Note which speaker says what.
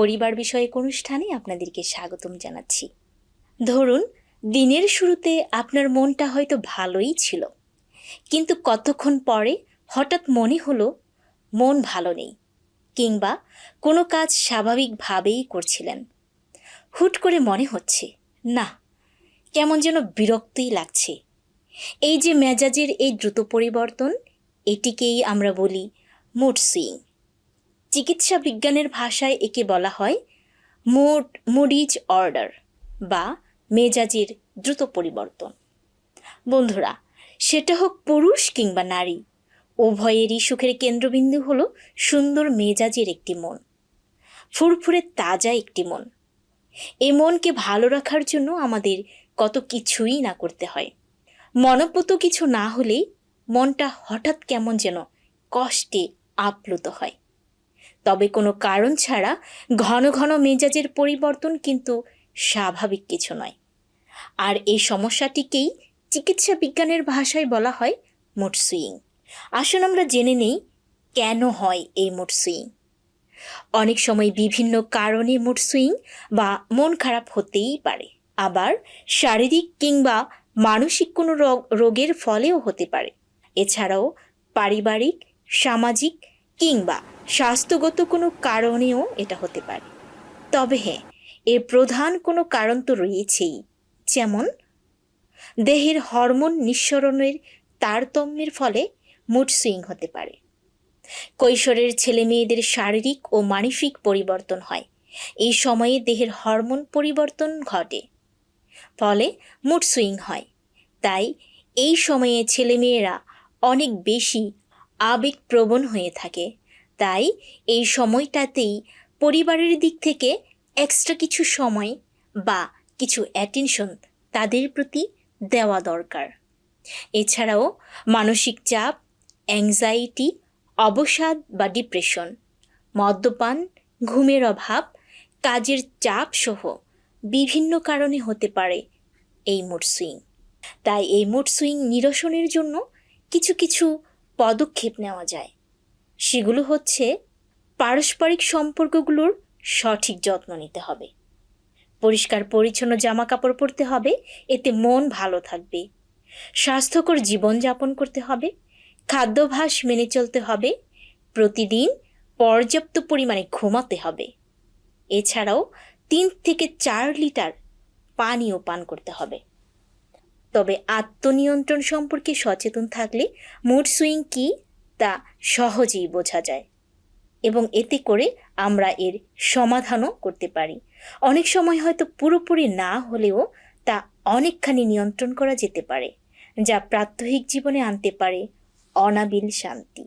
Speaker 1: পরিবার বিষয়ক অনুষ্ঠানে আপনাদেরকে স্বাগতম জানাচ্ছি। ধরুন, দিনের শুরুতে আপনার মনটা হয়তো ভালোই ছিল, কিন্তু কতক্ষণ পরে হঠাৎ মনে হলো, মন ভালো নেই, কিংবা কোনো কাজ স্বাভাবিকভাবেই করছিলেন। হুট করে মনে হচ্ছে, না, কেমন যেন বিরক্তই লাগছে। এই যে মেজাজের এই দ্রুত পরিবর্তন, এটিকেই আমরা বলি মুড সুইং চিকিৎসা বিজ্ঞানের ভাষায় একে বলা হয় মুড মুডিজ অর্ডার বা মেজাজের দ্রুত পরিবর্তন। বন্ধুরা, সেটা হোক পুরুষ কিংবা নারী, উভয়েরই সুখের কেন্দ্রবিন্দু হলো সুন্দর মেজাজের একটি মন, ফুরফুরে তাজা একটি মন। এই মনকে ভালো রাখার জন্য আমাদের কত কিছুই না করতে হয়। মনপুত কিছু না হলেই মনটা হঠাৎ কেমন যেন কষ্টে আপ্লুত হয়। তবে কোনো কারণ ছাড়া ঘন ঘন মেজাজের পরিবর্তন কিন্তু স্বাভাবিক কিছু নয়। আর এই সমস্যাটিকেই চিকিৎসা বিজ্ঞানের ভাষায় বলা হয় মুড সুইং। আসুন আমরা জেনে নেই কেন হয় এই মুড সুইং। অনেক সময় বিভিন্ন কারণে মুড সুইং বা মন খারাপ হতেই পারে। আবার শারীরিক কিংবা মানসিক কোনো রোগ, রোগের ফলেও হতে পারে। এছাড়াও পারিবারিক, সামাজিক কিংবা স্বাস্থ্যগত কোনো কারণেও এটা হতে পারে। তবে হ্যাঁ এর প্রধান কোনো কারণ তো রয়েছেই, যেমন দেহের হরমোন নিঃসরণের তারতম্যের ফলে মুড সুইং হতে পারে। কৈশোরের ছেলে মেয়েদের শারীরিক ও মানসিক পরিবর্তন হয়। এই সময়ে দেহের হরমোন পরিবর্তন ঘটে, ফলে মুড সুইং হয়। তাই এই সময়ে ছেলেমেয়েরা অনেক বেশি আবেগপ্রবণ হয়ে থাকে তাই এই সময়টাতেই পরিবারের দিক থেকে এক্সট্রা কিছু সময় বা কিছু অ্যাটেনশন তাদের প্রতি দেওয়া দরকার। এছাড়াও মানসিক চাপ অ্যাংজাইটি অবসাদ বা ডিপ্রেশন মদ্যপান, ঘুমের অভাব, কাজের চাপ সহ বিভিন্ন কারণে হতে পারে এই মুড সুইং তাই এই মুড সুইং নিরসনের জন্য কিছু কিছু পদক্ষেপ নেওয়া যায়। সেগুলো হচ্ছে পারস্পরিক সম্পর্কগুলোর সঠিক যত্ন নিতে হবে। পরিষ্কার পরিচ্ছন্ন জামা কাপড় পরতে হবে, এতে মন ভালো থাকবে। স্বাস্থ্যকর জীবনযাপন করতে হবে, খাদ্যাভ্যাস মেনে চলতে হবে, প্রতিদিন পর্যাপ্ত পরিমাণে ঘুমাতে হবে। এছাড়াও তিন থেকে চার লিটার পানীয় পান করতে হবে। তবে আত্মনিয়ন্ত্রণ সম্পর্কে সচেতন থাকলে মুড সুইং কি তা সহজেই বোঝা যায়। এবং এতে করে আমরা এর সমাধানও করতে পারি। অনেক সময় হয়তো পুরোপুরি না হলেও তা অনেকখানি নিয়ন্ত্রণ করা যেতে পারে, যা প্রাত্যহিক জীবনে আনতে পারে অনাবিল শান্তি।